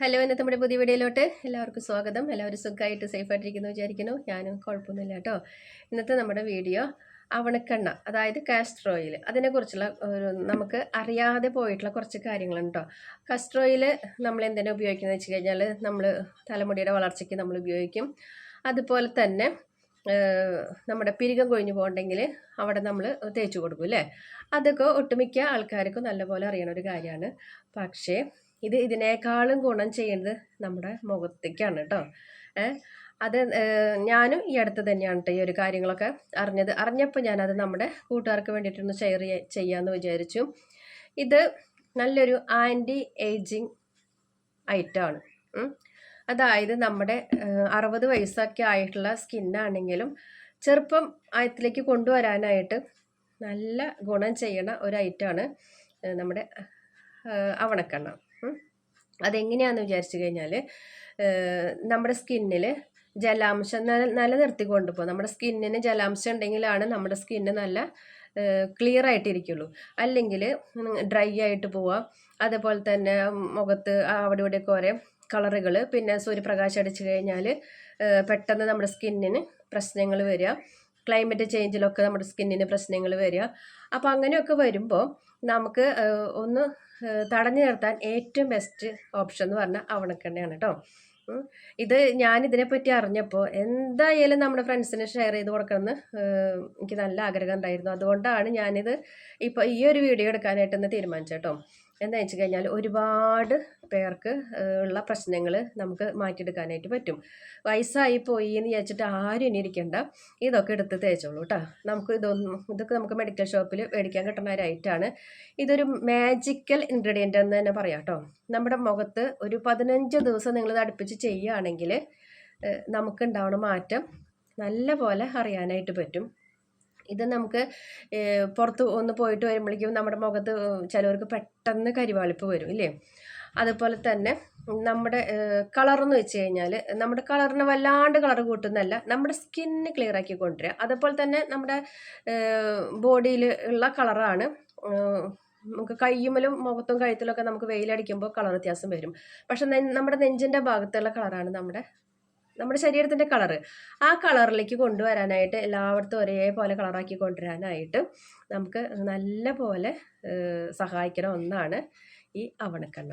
Hello ഇന്നത്തെ നമ്മുടെ പുതിയ വീഡിയോയിലോട്ട് എല്ലാവർക്കും സ്വാഗതം. എല്ലാവരും സുഖമായിട്ട് സേഫായിട്ടിരിക്കുന്നു വിചാരിക്കുന്നു. ഞാനും കുഴപ്പമൊന്നുമില്ല കേട്ടോ. ഇന്നത്തെ നമ്മുടെ വീഡിയോ അവണക്കെണ്ണ അതായത് കാസ്റ്റർ ഓയിൽ അതിനെക്കുറിച്ചുള്ള ഒരു നമുക്ക് അറിയാതെ പോയിട്ടുള്ള കുറച്ച് കാര്യങ്ങളുണ്ട് കേട്ടോ. കാസ്റ്റർ ഓയിൽ നമ്മൾ എന്തിനാണ് ഉപയോഗിക്കുന്നത് വെച്ച് കഴിഞ്ഞാൽ നമ്മൾ തലമുടിയുടെ വളർച്ചയ്ക്ക് നമ്മൾ ഉപയോഗിക്കും. അതുപോലെ തന്നെ നമ്മുടെ പിരികം കൊഴിഞ്ഞു പോകണ്ടെങ്കിൽ അവിടെ നമ്മൾ തേച്ച് കൊടുക്കും അല്ലേ? അതൊക്കെ ഒട്ടുമിക്ക ആൾക്കാർക്കും നല്ലപോലെ അറിയണ ഒരു കാര്യമാണ്. പക്ഷേ ഇത് ഇതിനേക്കാളും ഗുണം ചെയ്യുന്നത് നമ്മുടെ മുഖത്തേക്കാണ് കേട്ടോ. അത് ഞാനും ഈ അടുത്ത് തന്നെയാണ് കേട്ടോ ഈ ഒരു കാര്യങ്ങളൊക്കെ അറിഞ്ഞത്. അറിഞ്ഞപ്പോൾ ഞാനത് നമ്മുടെ കൂട്ടുകാർക്ക് വേണ്ടിയിട്ടൊന്ന് ഷെയർ ചെയ്യാമെന്ന് വിചാരിച്ചു. ഇത് നല്ലൊരു ആന്റി ഏജിങ് ഐറ്റമാണ് അതായത് നമ്മുടെ അറുപത് വയസ്സൊക്കെ ആയിട്ടുള്ള സ്കിന്നാണെങ്കിലും ചെറുപ്പം ആയത്തിലേക്ക് കൊണ്ടുവരാനായിട്ട് നല്ല ഗുണം ചെയ്യണ ഒരു ഐറ്റമാണ് നമ്മുടെ അവണക്കണ്ണ. അതെങ്ങനെയാണെന്ന് വിചാരിച്ചു കഴിഞ്ഞാൽ നമ്മുടെ സ്കിന്നിൽ ജലാംശം നില നിലനിർത്തി കൊണ്ടുപോകും. നമ്മുടെ സ്കിന്നിന് ജലാംശം ഉണ്ടെങ്കിലാണ് നമ്മുടെ സ്കിന്ന് നല്ല ക്ലിയർ ആയിട്ടിരിക്കുള്ളൂ. അല്ലെങ്കിൽ ഡ്രൈ ആയിട്ട് പോവാം. അതേപോലെ തന്നെ മുഖത്ത് അവിടെ ഇവിടെയൊക്കെ ഓരോ കളറുകൾ പിന്നെ സൂര്യപ്രകാശം അടിച്ചു കഴിഞ്ഞാൽ പെട്ടെന്ന് നമ്മുടെ സ്കിന്നിന് പ്രശ്നങ്ങൾ വരിക ക്ലൈമറ്റ് ചേഞ്ചിലൊക്കെ നമ്മുടെ സ്കിന്നിന് പ്രശ്നങ്ങൾ വരിക അപ്പോൾ അങ്ങനെയൊക്കെ വരുമ്പോൾ നമുക്ക് ഒന്ന് തടഞ്ഞു നിർത്താൻ ഏറ്റവും ബെസ്റ്റ് ഓപ്ഷൻ എന്ന് പറഞ്ഞാൽ അവണക്കെണ്ണയാണ് കേട്ടോ. ഇത് ഞാൻ ഇതിനെപ്പറ്റി അറിഞ്ഞപ്പോൾ എന്തായാലും നമ്മുടെ ഫ്രണ്ട്സിന് ഷെയർ ചെയ്ത് കൊടുക്കണമെന്ന് എനിക്ക് നല്ല ആഗ്രഹം ഉണ്ടായിരുന്നു. അതുകൊണ്ടാണ് ഞാനിത് ഇപ്പോൾ ഈ ഒരു വീഡിയോ എടുക്കാനായിട്ടൊന്ന് തീരുമാനിച്ചു കേട്ടോ എന്താ വെച്ച് കഴിഞ്ഞാൽ ഒരുപാട് പേർക്ക് ഉള്ള പ്രശ്നങ്ങൾ നമുക്ക് മാറ്റിയെടുക്കാനായിട്ട് പറ്റും. വയസ്സായി പോയി എന്ന് വിചാരിച്ചിട്ട് ആരും ഇനി ഇരിക്കേണ്ട. ഇതൊക്കെ എടുത്ത് തേച്ചോളൂ കേട്ടോ നമുക്ക് ഇതൊന്നും ഇതൊക്കെ നമുക്ക് മെഡിക്കൽ ഷോപ്പിൽ മേടിക്കാൻ കിട്ടുന്ന ഒരു ഐറ്റമാണ് ഇതൊരു മാജിക്കൽ ഇൻഗ്രീഡിയന്റ് എന്ന് തന്നെ പറയാം കേട്ടോ നമ്മുടെ മുഖത്ത് ഒരു പതിനഞ്ച് ദിവസം നിങ്ങളിത് അടുപ്പിച്ച് ചെയ്യുകയാണെങ്കിൽ നമുക്ക് ഉണ്ടാവുന്ന മാറ്റം നല്ല പോലെ അറിയാനായിട്ട് പറ്റും. ഇത് നമുക്ക് പുറത്ത് ഒന്ന് പോയിട്ട് വരുമ്പോഴേക്കും നമ്മുടെ മുഖത്ത് ചിലവർക്ക് പെട്ടെന്ന് കരിവാളിപ്പ് വരും ഇല്ലേ? അതുപോലെ തന്നെ നമ്മുടെ കളർ എന്ന് വെച്ച് കഴിഞ്ഞാൽ നമ്മുടെ കളറിന് വല്ലാണ്ട് കളർ കൂട്ടുന്നല്ല നമ്മുടെ സ്കിന്ന് ക്ലിയർ ആക്കി കൊണ്ടുവരിക. അതുപോലെ തന്നെ നമ്മുടെ ബോഡിയിൽ ഉള്ള കളറാണ് നമുക്ക് കയ്യുമ്മലും മുഖത്തും കഴുത്തിലൊക്കെ നമുക്ക് വെയിലടിക്കുമ്പോൾ കളർ വ്യത്യാസം വരും. പക്ഷെ നമ്മുടെ നെഞ്ചിന്റെ ഭാഗത്തുള്ള കളറാണ് നമ്മുടെ നമ്മുടെ ശരീരത്തിന്റെ കളറ്. ആ കളറിലേക്ക് കൊണ്ടുവരാനായിട്ട് എല്ലായിടത്തും ഒരേപോലെ കളറാക്കി കൊണ്ടുവരാനായിട്ട് നമുക്ക് നല്ല പോലെ സഹായിക്കുന്ന ഒന്നാണ് ഈ അവണക്കെണ്ണ.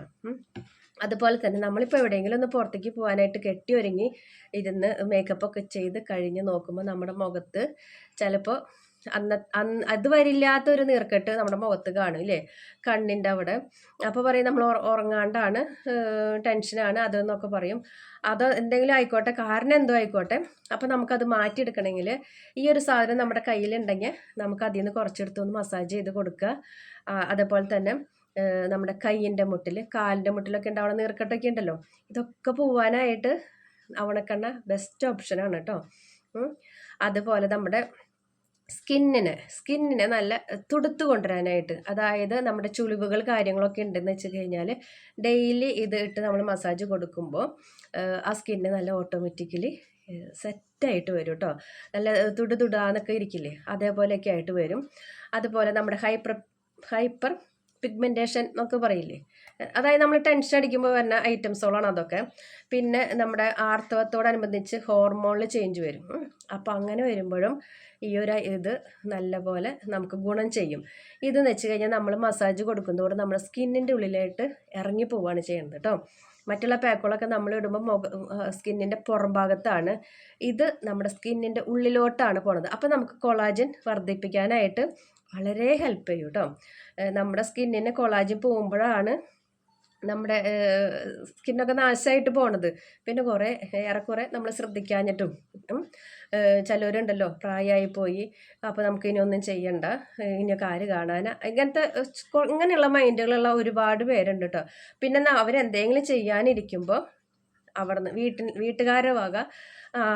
അതുപോലെ തന്നെ നമ്മളിപ്പോൾ എവിടെയെങ്കിലും ഒന്ന് പുറത്തേക്ക് പോകാനായിട്ട് കെട്ടി ഒരുങ്ങി ഇരുന്ന് മേക്കപ്പൊക്കെ ചെയ്ത് കഴിഞ്ഞ് നോക്കുമ്പോൾ നമ്മുടെ മുഖത്ത് ചിലപ്പോൾ അന്ന അന്ന് അതുവരെ ഇല്ലാത്തൊരു നീർക്കെട്ട് നമ്മുടെ മുഖത്ത് കാണും ഇല്ലേ? കണ്ണിന്റെ അവിടെ. അപ്പോൾ പറയും നമ്മൾ ഉറ- ഉറങ്ങാണ്ടാണ് ടെൻഷനാണ് അതെന്നൊക്കെ പറയും. അത് എന്തെങ്കിലും ആയിക്കോട്ടെ കാരണം എന്തോ ആയിക്കോട്ടെ. അപ്പോൾ നമുക്കത് മാറ്റിയെടുക്കണമെങ്കിൽ ഈ ഒരു സാധനം നമ്മുടെ കയ്യിലുണ്ടെങ്കിൽ നമുക്ക് അതിൽ നിന്ന് കുറച്ചെടുത്ത് ഒന്ന് മസാജ് ചെയ്ത് കൊടുക്കുക. അതേപോലെ തന്നെ നമ്മുടെ കൈയിന്റെ മുട്ടിൽ കാലിന്റെ മുട്ടിലൊക്കെ ഉണ്ടാവുന്ന നീർക്കെട്ടൊക്കെ ഉണ്ടല്ലോ? ഇതൊക്കെ പോവാനായിട്ട് അവണക്കെണ്ണ ബെസ്റ്റ് ഓപ്ഷനാണ് കേട്ടോ. അതുപോലെ നമ്മുടെ സ്കിന്നിന് സ്കിന്നിനെ നല്ല തുടുത്ത് കൊണ്ടുവരാനായിട്ട്. അതായത് നമ്മുടെ ചുളിവുകൾ കാര്യങ്ങളൊക്കെ ഉണ്ടെന്ന് വെച്ച് കഴിഞ്ഞാൽ ഡെയിലി ഇത് ഇട്ട് നമ്മൾ മസാജ് കൊടുക്കുമ്പോൾ ആ സ്കിന്ന് നല്ല ഓട്ടോമാറ്റിക്കലി സെറ്റായിട്ട് വരും കേട്ടോ നല്ല തുടു തുടാന്നൊക്കെ ഇരിക്കില്ലേ അതേപോലെയൊക്കെ ആയിട്ട് വരും. അതുപോലെ നമ്മുടെ ഹൈപ്പർ ഹൈപ്പർ പിഗ്മെന്റേഷൻ എന്നൊക്കെ പറയില്ലേ അതായത് നമ്മൾ ടെൻഷൻ അടിക്കുമ്പോൾ വരുന്ന ഐറ്റംസുകളാണ് അതൊക്കെ. പിന്നെ നമ്മുടെ ആർത്തവത്തോടനുബന്ധിച്ച് ഹോർമോണിൽ ചേഞ്ച് വരും. അപ്പോൾ അങ്ങനെ വരുമ്പോഴും ഈ ഒരു ഇത് നല്ലപോലെ നമുക്ക് ഗുണം ചെയ്യും. ഇതെന്ന് വെച്ച് കഴിഞ്ഞാൽ നമ്മൾ മസാജ് കൊടുക്കുന്നതോടെ നമ്മുടെ സ്കിന്നിന്റെ ഉള്ളിലായിട്ട് ഇറങ്ങി പോവുകയാണ് ചെയ്യുന്നത് കേട്ടോ മറ്റുള്ള പാക്കുകളൊക്കെ നമ്മൾ ഇടുമ്പോൾ മുഖ സ്കിന്നിന്റെ പുറം ഭാഗത്താണ്. ഇത് നമ്മുടെ സ്കിന്നിന്റെ ഉള്ളിലോട്ടാണ് പോണത്. അപ്പോൾ നമുക്ക് കൊളാജൻ വർദ്ധിപ്പിക്കാനായിട്ട് വളരെ ഹെൽപ്പ് ചെയ്യും കേട്ടോ നമ്മുടെ സ്കിന്നിന് കൊളാജൻ പോകുമ്പോഴാണ് നമ്മുടെ സ്കിന്നൊക്കെ നാശമായിട്ട് പോണത്. പിന്നെ കുറേ ഏറെക്കുറെ നമ്മൾ ശ്രദ്ധിക്കാഞ്ഞിട്ടും ചിലവരുണ്ടല്ലോ പ്രായമായി പോയി അപ്പോൾ നമുക്ക് ഇനി ഒന്നും ചെയ്യണ്ട ഇനി ഇനിയൊക്കെ ആര് കാണാനാ? ഇങ്ങനത്തെ ഇങ്ങനെയുള്ള മൈൻഡുകളുള്ള ഒരുപാട് പേരുണ്ട് കേട്ടോ പിന്നെ അവരെന്തെങ്കിലും ചെയ്യാനിരിക്കുമ്പോൾ അവിടുന്ന് വീട്ടിൽ വീട്ടുകാരുടെ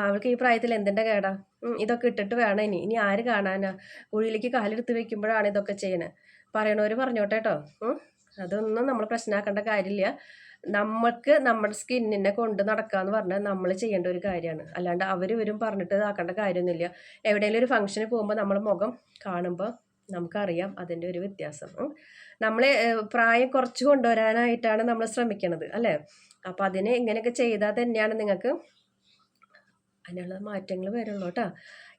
അവൾക്ക് ഈ പ്രായത്തിൽ എന്തിന്റെ കേടാ? ഇതൊക്കെ ഇട്ടിട്ട് വേണം ഇനി. ഇനി ആര് കാണാനാ? കുഴിയിലേക്ക് കാലെടുത്ത് വെക്കുമ്പോഴാണ് ഇതൊക്കെ ചെയ്യണേ. പറയണവർ പറഞ്ഞോട്ടെ കേട്ടോ. അതൊന്നും നമ്മൾ പ്രശ്നമാക്കേണ്ട കാര്യമില്ല നമ്മൾക്ക് നമ്മുടെ സ്കിന്നിനെ കൊണ്ട് നടക്കാന്ന് പറഞ്ഞാൽ നമ്മൾ ചെയ്യേണ്ട ഒരു കാര്യമാണ് അല്ലാണ്ട് അവർ ഇവരും പറഞ്ഞിട്ട് ഇതാക്കേണ്ട കാര്യമൊന്നുമില്ല എവിടെയെങ്കിലും ഒരു ഫംഗ്ഷന് പോകുമ്പോൾ നമ്മൾ മുഖം കാണുമ്പോൾ നമുക്കറിയാം അതിന്റെ ഒരു വ്യത്യാസം. നമ്മളെ പ്രായം കുറച്ച് കൊണ്ടുവരാനായിട്ടാണ് നമ്മൾ ശ്രമിക്കുന്നത് അല്ലേ? അപ്പം അതിന് ഇങ്ങനെയൊക്കെ ചെയ്താൽ തന്നെയാണ് നിങ്ങൾക്ക് അതിനുള്ള മാറ്റങ്ങൾ വരുള്ളൂ കേട്ടോ.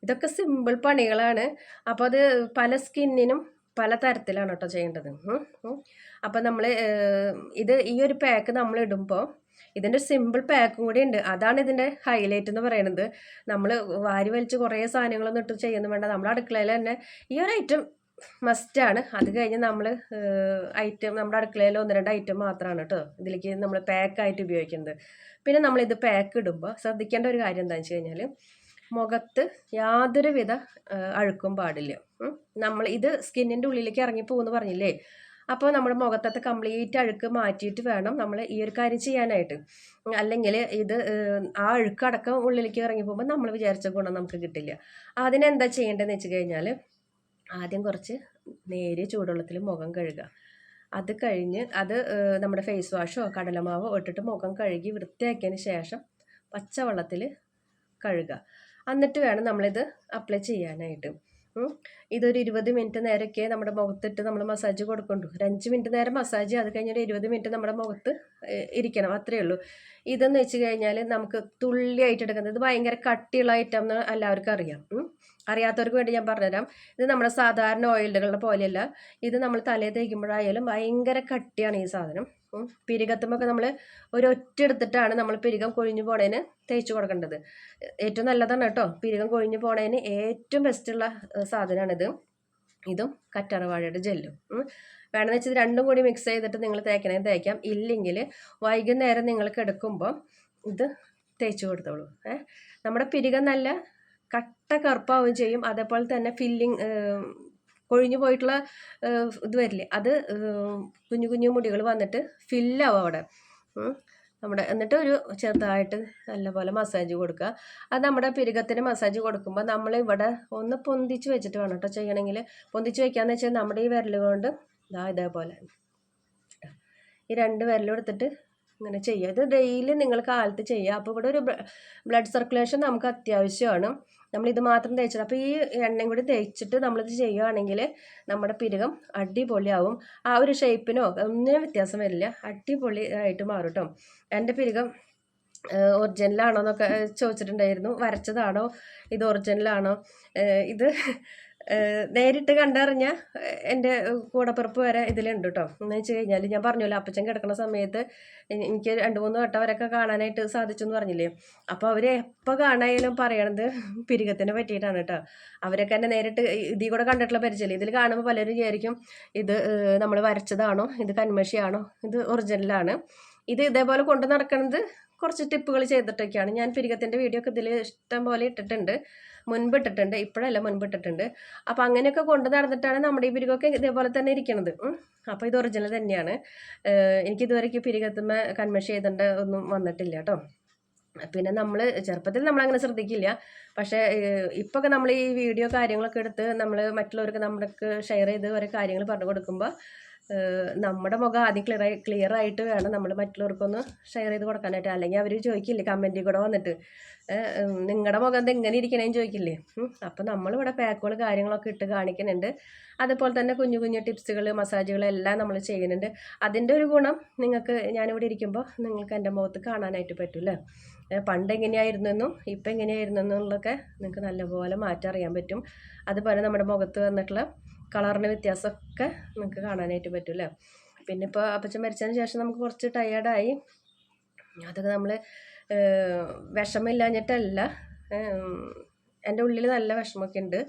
ഇതൊക്കെ സിമ്പിൾ പണികളാണ്. അപ്പോൾ അത് പല സ്കിന്നിനും പല തരത്തിലാണ് കേട്ടോ ചെയ്യേണ്ടത് അപ്പം നമ്മൾ ഇത് ഈ ഒരു പാക്ക് നമ്മൾ ഇടുമ്പോൾ ഇതിന്റെ സിമ്പിൾ പാക്കും കൂടി ഉണ്ട് അതാണ് ഇതിന്റെ ഹൈലൈറ്റ് എന്ന് പറയുന്നത് നമ്മൾ വാരി വലിച്ച് കുറേ സാധനങ്ങളൊന്നും ഇട്ട് ചെയ്യുന്നു വേണ്ട. നമ്മുടെ അടുക്കളയിൽ തന്നെ ഈ ഒരു ഐറ്റം മസ്റ്റാണ് അത് കഴിഞ്ഞ് നമ്മൾ ഐറ്റം നമ്മുടെ അടുക്കളയിൽ ഒന്ന് രണ്ട് ഐറ്റം മാത്രമാണ് കേട്ടോ ഇതിലേക്ക് നമ്മൾ പാക്കായിട്ട് ഉപയോഗിക്കുന്നത്. പിന്നെ നമ്മളിത് പാക്ക് ഇടുമ്പോൾ ശ്രദ്ധിക്കേണ്ട ഒരു കാര്യം എന്താണെന്ന് വെച്ച് കഴിഞ്ഞാൽ മുഖത്ത് യാതൊരുവിധ അഴുക്കും പാടില്ല. നമ്മൾ ഇത് സ്കിന്നിന്റെ ഉള്ളിലേക്ക് ഇറങ്ങി പോകുമെന്ന് പറഞ്ഞില്ലേ? അപ്പോൾ നമ്മൾ മുഖത്തത്തെ കംപ്ലീറ്റ് അഴുക്ക് മാറ്റിയിട്ട് വേണം നമ്മൾ ഈ ഒരു കാര്യം ചെയ്യാനായിട്ട്. അല്ലെങ്കിൽ ഇത് ആ അഴുക്കടക്കം ഉള്ളിലേക്ക് ഇറങ്ങി പോകുമ്പോൾ നമ്മൾ വിചാരിച്ച ഗുണം നമുക്ക് കിട്ടില്ല. അതിനെന്താ ചെയ്യേണ്ടതെന്ന് വെച്ച് കഴിഞ്ഞാൽ ആദ്യം കുറച്ച് നേരിയ ചൂടുവെള്ളത്തിൽ മുഖം കഴുകുക. അത് കഴിഞ്ഞ് അത് നമ്മുടെ ഫേസ് വാഷോ കടലമാവോ ഇട്ടിട്ട് മുഖം കഴുകി വൃത്തിയാക്കിയതിന് ശേഷം പച്ചവെള്ളത്തിൽ കഴുകുക. എന്നിട്ട് വേണം നമ്മളിത് അപ്ലൈ ചെയ്യാനായിട്ട്. ഇതൊരു ഇരുപത് മിനിറ്റ് നേരമൊക്കെ നമ്മുടെ മുഖത്തിട്ട് നമ്മൾ മസാജ് കൊടുക്കണ്ടു. ഒരു അഞ്ച് മിനിറ്റ് നേരം മസാജ് അത് കഴിഞ്ഞൊരു ഇരുപത് മിനിറ്റ് നമ്മുടെ മുഖത്ത് ഇരിക്കണം. അത്രയേ ഉള്ളൂ. ഇതെന്ന് വെച്ച് കഴിഞ്ഞാൽ നമുക്ക് തുള്ളിയായിട്ട് എടുക്കുന്നത് ഇത് ഭയങ്കര കട്ടിയുള്ള ഐറ്റം എന്ന് എല്ലാവർക്കും അറിയാം. അറിയാത്തവർക്ക് വേണ്ടി ഞാൻ പറഞ്ഞുതരാം. ഇത് നമ്മുടെ സാധാരണ ഓയിലുകളുടെ പോലെയല്ല. ഇത് നമ്മൾ തലയിൽ തേക്കുമ്പോഴായാലും ഭയങ്കര കട്ടിയാണ് ഈ സാധനം. പിരികത്തുമൊക്കെ നമ്മൾ ഒരു ഒറ്റ എടുത്തിട്ടാണ് നമ്മൾ പിരികം കൊഴിഞ്ഞു പോണേന് തേച്ച് കൊടുക്കേണ്ടത്. ഏറ്റവും നല്ലതാണ് കേട്ടോ. പിരികം കൊഴിഞ്ഞു പോണേന് ഏറ്റവും ബെസ്റ്റുള്ള സാധനമാണിത് ഇതും കറ്റാറവാഴയുടെ ജെല്ലും. വേണമെന്ന് വെച്ചാൽ രണ്ടും കൂടി മിക്സ് ചെയ്തിട്ട് നിങ്ങൾ തേക്കണേ തേക്കാം. ഇല്ലെങ്കിൽ വൈകുന്നേരം നിങ്ങൾ കിടക്കുമ്പോൾ ഇത് തേച്ച് കൊടുത്തോളൂ. ഏഹ്. നമ്മുടെ പിരികം നല്ല കട്ട കറുപ്പാവുകയും ചെയ്യും. അതേപോലെ തന്നെ ഫില്ലിങ് കൊഴിഞ്ഞു പോയിട്ടുള്ള ഇത് വരില്ലേ? അത് കുഞ്ഞു കുഞ്ഞു മുടികൾ വന്നിട്ട് ഫില്ലാവും അവിടെ. നമ്മുടെ എന്നിട്ട് ഒരു ചെറുതായിട്ട് നല്ലപോലെ മസാജ് കൊടുക്കുക. അത് നമ്മുടെ പിരുകത്തിന് മസാജ് കൊടുക്കുമ്പോൾ നമ്മൾ ഇവിടെ ഒന്ന് പൊന്തിച്ച് വെച്ചിട്ട് വേണം കേട്ടോ ചെയ്യണമെങ്കിൽ പൊന്തിച്ച് വെക്കാന്ന് വെച്ചാൽ നമ്മുടെ ഈ വിരൽ കൊണ്ട് ഇതാ ഇതേപോലെ. ഈ രണ്ട് വിരലും എടുത്തിട്ട് ഇങ്ങനെ ചെയ്യുക. ഇത് ഡെയിലി നിങ്ങൾ കാലത്ത് ചെയ്യുക. അപ്പോൾ ഇവിടെ ഒരു ബ്ലഡ് സർക്കുലേഷൻ നമുക്ക് അത്യാവശ്യമാണ്. നമ്മളിത് മാത്രം തേച്ചിട്ട് അപ്പോൾ ഈ എണ്ണയും കൂടി തേച്ചിട്ട് നമ്മളിത് ചെയ്യുകയാണെങ്കിൽ നമ്മുടെ പിരുകം അടിപൊളിയാവും. ആ ഒരു ഷേപ്പിനോ ഒന്നിനും വ്യത്യാസം വരില്ല. അടിപൊളി ആയിട്ട് മാറും കേട്ടോ. എന്റെ പിരുകം ഒറിജിനലാണോ എന്നൊക്കെ ചോദിച്ചിട്ടുണ്ടായിരുന്നു. വരച്ചതാണോ? ഇത് ഒറിജിനലാണോ? ഇത് നേരിട്ട് കണ്ടറിഞ്ഞ എന്റെ കൂടപ്പിറപ്പ് വരെ ഇതിലുണ്ട് കേട്ടോ എന്ന് വെച്ച് കഴിഞ്ഞാൽ ഞാൻ പറഞ്ഞല്ലോ അപ്പച്ചൻ കിടക്കുന്ന സമയത്ത് എനിക്ക് രണ്ട് മൂന്ന് വട്ടം അവരൊക്കെ കാണാനായിട്ട് സാധിച്ചു എന്ന് പറഞ്ഞില്ലേ? അപ്പോൾ അവർ എപ്പോൾ കാണായാലും പറയണത് പിരികത്തിനെ പറ്റിയിട്ടാണ് കേട്ടോ അവരൊക്കെ എന്നെ നേരിട്ട് ഇതിൽ കൂടെ കണ്ടിട്ടുള്ള പരിചയമില്ല? ഇതിൽ കാണുമ്പോൾ പലരും വിചാരിക്കും ഇത് നമ്മൾ വരച്ചതാണോ? ഇത് കന്മഷിയാണോ? ഇത് ഒറിജിനലാണ് ഇത് ഇതേപോലെ കൊണ്ട് നടക്കുന്നത് കുറച്ച് ടിപ്പുകൾ ചെയ്തിട്ടൊക്കെയാണ്. ഞാൻ പിരികത്തിന്റെ വീഡിയോ ഒക്കെ ഇതിൽ ഇഷ്ടം പോലെ ഇട്ടിട്ടുണ്ട്. മുൻപ് ഇട്ടിട്ടുണ്ട് ഇപ്പോഴല്ല മുൻപിട്ടിട്ടുണ്ട്. അപ്പോൾ അങ്ങനെയൊക്കെ കൊണ്ട് നടന്നിട്ടാണ് നമ്മുടെ ഈ പിരികൊക്കെ ഇതേപോലെ തന്നെ ഇരിക്കുന്നത് അപ്പോൾ ഇത് ഒറിജിനൽ തന്നെയാണ്. എനിക്ക് ഇതുവരെയ്ക്ക് പിരികത്തുമ്മ കൺമഷ് ചെയ്തിട്ട് ഒന്നും വന്നിട്ടില്ല കേട്ടോ പിന്നെ നമ്മൾ ചെറുപ്പത്തിൽ നമ്മൾ അങ്ങനെ ശ്രദ്ധിക്കില്ല. പക്ഷേ ഇപ്പൊക്കെ നമ്മൾ ഈ വീഡിയോ കാര്യങ്ങളൊക്കെ എടുത്ത് നമ്മൾ മറ്റുള്ളവർക്ക് നമ്മൾക്ക് ഷെയർ ചെയ്ത് ഓരോ കാര്യങ്ങൾ പറഞ്ഞു കൊടുക്കുമ്പോൾ നമ്മുടെ മുഖം ആദ്യം ക്ലിയർ ക്ലിയർ ആയിട്ട് വേണം നമ്മൾ മറ്റുള്ളവർക്കൊന്ന് ഷെയർ ചെയ്ത് കൊടുക്കാനായിട്ട്. അല്ലെങ്കിൽ അവർ ചോദിക്കില്ലേ കമന്റിൽ കൂടെ വന്നിട്ട്. നിങ്ങളുടെ മുഖം എന്താ എങ്ങനെ ഇരിക്കണേന്ന് ചോദിക്കില്ലേ? അപ്പം നമ്മളിവിടെ പാക്കുകൾ കാര്യങ്ങളൊക്കെ ഇട്ട് കാണിക്കുന്നുണ്ട്. അതുപോലെ തന്നെ കുഞ്ഞു കുഞ്ഞു ടിപ്സുകൾ മസാജുകൾ എല്ലാം നമ്മൾ ചെയ്യുന്നുണ്ട്. അതിന്റെ ഒരു ഗുണം നിങ്ങൾക്ക് ഞാനിവിടെ ഇരിക്കുമ്പോൾ നിങ്ങൾക്ക് എന്റെ മുഖത്ത് കാണാനായിട്ട് പറ്റില്ലേ പണ്ട് എങ്ങനെയായിരുന്നെന്നും ഇപ്പം എങ്ങനെയായിരുന്നെന്നുള്ളതൊക്കെ നിങ്ങൾക്ക് നല്ലപോലെ മാറ്റം അറിയാൻ പറ്റും. അതുപോലെ നമ്മുടെ മുഖത്ത് വന്നിട്ടുള്ള കളറിന് വ്യത്യാസമൊക്കെ നമുക്ക് കാണാനായിട്ട് പറ്റും അല്ലേ? പിന്നെ ഇപ്പോൾ അപ്പച്ചൻ മരിച്ചതിന് ശേഷം നമുക്ക് കുറച്ച് ടയേർഡായി അതൊക്കെ നമ്മൾ വിഷമില്ലാഞ്ഞിട്ടല്ല എന്റെ ഉള്ളിൽ നല്ല വിഷമമൊക്കെ ഉണ്ട്.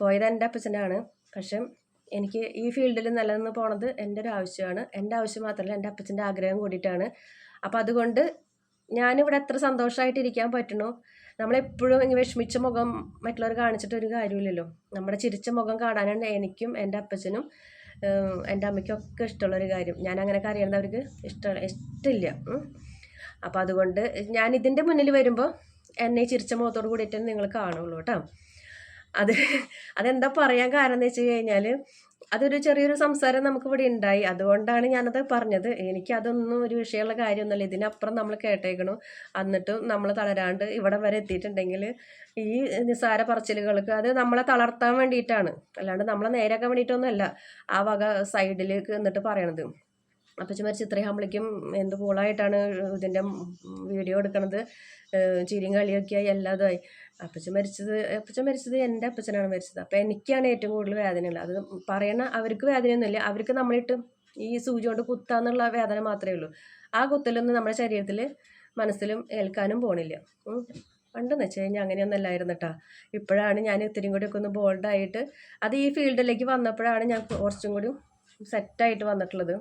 പോയത് എന്റെ അപ്പച്ചനാണ്. പക്ഷെ എനിക്ക് ഈ ഫീൽഡിൽ നിലനിന്ന് പോണത് എന്റെ ഒരു ആവശ്യമാണ്. എന്റെ ആവശ്യം മാത്രമല്ല എന്റെ അപ്പച്ചന്റെ ആഗ്രഹം കൂടിയിട്ടാണ്. അപ്പോൾ അതുകൊണ്ട് ഞാനിവിടെ എത്ര സന്തോഷമായിട്ടിരിക്കാൻ പറ്റണോ നമ്മളെപ്പോഴും ഇങ്ങനെ വിഷമിച്ച മുഖം മറ്റുള്ളവർ കാണിച്ചിട്ട് ഒരു കാര്യമില്ലല്ലോ. നമ്മുടെ ചിരിച്ച മുഖം കാണാനാണ് എനിക്കും എന്റെ അപ്പച്ചനും എന്റെ അമ്മയ്ക്കും ഒക്കെ ഇഷ്ടമുള്ളൊരു കാര്യം. ഞാൻ അങ്ങനെ കറിയുന്നത് അവർക്ക് ഇഷ്ടം ഇഷ്ടമില്ല അപ്പോൾ അതുകൊണ്ട് ഞാൻ ഇതിന്റെ മുന്നിൽ വരുമ്പോൾ എന്നെ ചിരിച്ച മുഖത്തോട് കൂടിയിട്ട് നിങ്ങൾ കാണുള്ളൂ കേട്ടോ. അത് അതെന്താ പറയാൻ കാരണം എന്ന് വെച്ച് കഴിഞ്ഞാൽ അതൊരു ചെറിയൊരു സംസാരം നമുക്ക് ഇവിടെ ഉണ്ടായി. അതുകൊണ്ടാണ് ഞാനത് പറഞ്ഞത്. എനിക്ക് അതൊന്നും ഒരു വിഷയമുള്ള കാര്യമൊന്നുമല്ല. ഇതിനപ്പുറം നമ്മൾ കേട്ടേക്കണു. എന്നിട്ടും നമ്മൾ തളരാണ്ട് ഇവിടെ വരെ എത്തിയിട്ടുണ്ടെങ്കിൽ ഈ നിസ്സാര പറച്ചിലുകൾക്ക് അത് നമ്മളെ തളർത്താൻ വേണ്ടിയിട്ടാണ്. അല്ലാണ്ട് നമ്മളെ നേരാക്കാൻ വേണ്ടിയിട്ടൊന്നുമല്ല. ആ വക സൈഡിലേക്ക് എന്നിട്ട് പറയണത്. അപ്പച്ചി മരിച്ച് ഇത്രയും ആകുമ്പോഴേക്കും എന്ത് കൂളായിട്ടാണ് ഇതിന്റെ വീഡിയോ എടുക്കണത്? ചിരിയും കളിയൊക്കെയായി എല്ലാതുമായി അപ്പച്ചൻ മരിച്ചത് അപ്പച്ചൻ മരിച്ചത് എന്റെ അപ്പച്ചനാണ് മരിച്ചത്. അപ്പം എനിക്കാണ് ഏറ്റവും കൂടുതൽ വേദനയുള്ളത്. അത് പറയണ അവർക്ക് വേദനയൊന്നുമില്ല. അവർക്ക് നമ്മളിട്ട് ഈ സൂചി കൊണ്ട് കുത്താന്നുള്ള വേദന മാത്രമേ ഉള്ളൂ. ആ കുത്തലൊന്നും നമ്മുടെ ശരീരത്തിൽ മനസ്സിലും ഏൽക്കാനും പോണില്ല. പണ്ടെന്ന് വെച്ച് കഴിഞ്ഞാൽ അങ്ങനെയൊന്നും അല്ലായിരുന്നു കേട്ടോ ഇപ്പോഴാണ് ഞാൻ ഇത്തിരിയും കൂടി ഒക്കെ ഒന്ന് ബോൾഡായിട്ട് അത് ഈ ഫീൽഡിലേക്ക് വന്നപ്പോഴാണ് ഞാൻ കുറച്ചും കൂടി സെറ്റായിട്ട് വന്നിട്ടുള്ളത്.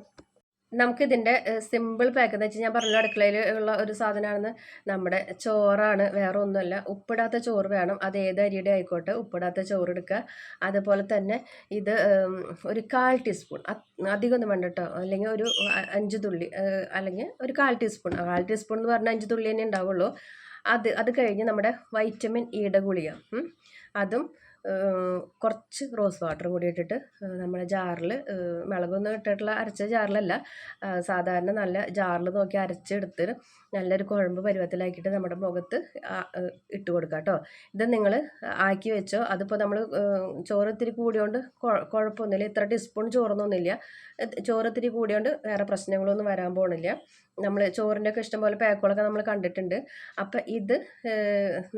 നമുക്കിതിന്റെ സിമ്പിൾ പാക്ക് എന്ന് വെച്ചാൽ ഞാൻ പറഞ്ഞ അടുക്കളയിൽ ഉള്ള ഒരു സാധനമാണെന്ന് നമ്മുടെ ചോറാണ് വേറെ ഒന്നുമല്ല ഉപ്പിടാത്ത ചോറ് വേണം. അത് ഏത് അരിയുടെ ആയിക്കോട്ടെ ഉപ്പിടാത്ത ചോറ് എടുക്കുക. അതുപോലെ തന്നെ ഇത് ഒരു കാൽ ടീസ്പൂൺ. അധികമൊന്നും വേണ്ട കേട്ടോ. അല്ലെങ്കിൽ ഒരു അഞ്ച് തുള്ളി അല്ലെങ്കിൽ ഒരു കാൽ ടീസ്പൂൺ. കാൽ ടീസ്പൂൺ എന്ന് പറഞ്ഞാൽ അഞ്ച് തുള്ളി തന്നെ ഉണ്ടാവുള്ളൂ. അത് അത് കഴിഞ്ഞ് നമ്മുടെ വൈറ്റമിൻ ഇയുടെ ഗുളിക അതും കുറച്ച് റോസ് വാട്ടർ കൂടി ഇട്ടിട്ട് നമ്മുടെ ജാറിൽ മുളകൊന്നും ഇട്ടിട്ടുള്ള അരച്ച ജാറിലല്ല. സാധാരണ നല്ല ജാറിൽ നോക്കി അരച്ചെടുത്ത് നല്ലൊരു കുഴമ്പ് പരുവത്തിലാക്കിയിട്ട് നമ്മുടെ മുഖത്ത് ഇട്ട് കൊടുക്കുക കേട്ടോ ഇത് നിങ്ങൾ ആക്കി വെച്ചോ? അതിപ്പോൾ നമ്മൾ ചോറ് ഇത്തിരി കൂടിയോണ്ട് കുഴപ്പമൊന്നുമില്ല ഇത്ര ടീസ്പൂൺ ചോറൊന്നുമില്ല ചോറ് ഇത്തിരി കൂടിയോണ്ട് വേറെ പ്രശ്നങ്ങളൊന്നും വരാൻ പോകണില്ല നമ്മൾ ചോറിന്റെ ഒക്കെ ഇഷ്ടംപോലെ പാക്കുകളൊക്കെ നമ്മൾ കണ്ടിട്ടുണ്ട്. അപ്പം ഇത്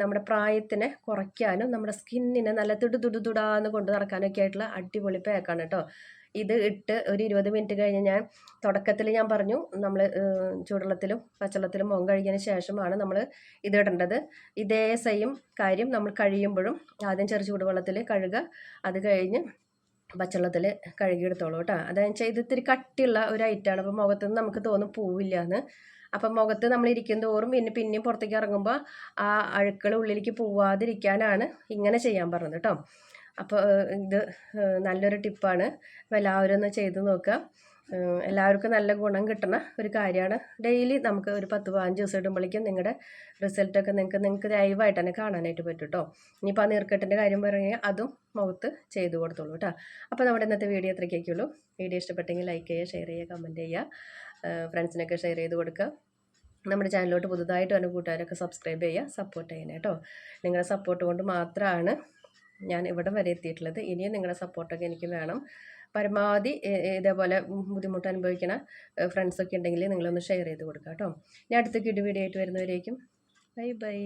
നമ്മുടെ പ്രായത്തിനെ കുറയ്ക്കാനും നമ്മുടെ സ്കിന്നിനെ നല്ല തുടു തുടു തുടാന്ന് കൊണ്ട് നടക്കാനൊക്കെ ആയിട്ടുള്ള അടിപൊളി പാക്കാണ് കേട്ടോ ഇത് ഇട്ട് ഒരു ഇരുപത് മിനിറ്റ് കഴിഞ്ഞ് ഞാൻ തുടക്കത്തിൽ ഞാൻ പറഞ്ഞു നമ്മൾ ചൂടുവെള്ളത്തിലും പച്ചവെള്ളത്തിലും മുഖം കഴുകിയതിന് ശേഷമാണ് നമ്മൾ ഇത് ഇടേണ്ടത്. ഇതേ സെയിം കാര്യം നമ്മൾ കഴിയുമ്പോഴും ആദ്യം ചെറു ചൂടുവെള്ളത്തിൽ കഴുകുക. അത് കഴിഞ്ഞ് പച്ചവെള്ളത്തിൽ കഴുകിയെടുത്തോളൂ കേട്ടോ. അതെന്ന് വെച്ചാൽ ഇത് ഇത്തിരി കട്ടിയുള്ള ഒരു ഐറ്റമാണ് അപ്പോൾ മുഖത്ത് നിന്ന് നമുക്ക് തോന്നും പൂവില്ല എന്ന് അപ്പം മുഖത്ത് നമ്മൾ ഇരിക്കും തോറും പിന്നെ പിന്നെയും പുറത്തേക്ക് ഇറങ്ങുമ്പോൾ ആ അഴുക്കൾ ഉള്ളിലേക്ക് പോവാതിരിക്കാനാണ് ഇങ്ങനെ ചെയ്യാൻ പറഞ്ഞത് കേട്ടോ. അപ്പോൾ ഇത് നല്ലൊരു ടിപ്പാണ് എല്ലാവരും ഒന്ന് ചെയ്ത് നോക്കുക. എല്ലാവർക്കും നല്ല ഗുണം കിട്ടുന്ന ഒരു കാര്യമാണ്. ഡെയിലി നമുക്ക് ഒരു പത്ത് പതിനഞ്ച് ദിവസം ഇടുമ്പോഴേക്കും നിങ്ങളുടെ റിസൾട്ടൊക്കെ നിങ്ങൾക്ക് നിങ്ങൾക്ക് ലൈവായിട്ട് തന്നെ കാണാനായിട്ട് പറ്റും കേട്ടോ ഇനിയിപ്പോൾ ആ നീർക്കെട്ടിന്റെ കാര്യം പറയുകയാണെങ്കിൽ അതും മുഖത്ത് ചെയ്തു കൊടുത്തോളൂ കേട്ടോ അപ്പോൾ നമ്മുടെ ഇന്നത്തെ വീഡിയോ എത്രയ്ക്കുള്ളൂ വീഡിയോ ഇഷ്ടപ്പെട്ടെങ്കിൽ ലൈക്ക് ചെയ്യുക ഷെയർ ചെയ്യുക കമന്റ് ചെയ്യുക ഫ്രണ്ട്സിനൊക്കെ ഷെയർ ചെയ്ത് കൊടുക്കുക. നമ്മുടെ ചാനലിലോട്ട് പുതുതായിട്ട് വന്ന കൂട്ടുകാരൊക്കെ സബ്സ്ക്രൈബ് ചെയ്യുക സപ്പോർട്ട് ചെയ്യണേ കേട്ടോ നിങ്ങളുടെ സപ്പോർട്ട് കൊണ്ട് മാത്രമാണ് ഞാൻ ഇവിടെ വരെ എത്തിയിട്ടുള്ളത്. ഇനിയും നിങ്ങളുടെ സപ്പോർട്ടൊക്കെ എനിക്ക് വേണം. പരമാവധി ഇതേപോലെ ബുദ്ധിമുട്ട് അനുഭവിക്കുന്ന ഫ്രണ്ട്സൊക്കെ ഉണ്ടെങ്കിൽ നിങ്ങളൊന്ന് ഷെയർ ചെയ്ത് കൊടുക്കുക കേട്ടോ ഞാൻ അടുത്ത കിഡ് വീഡിയോ ആയിട്ട് വരുന്നവരേക്കും. Bye bye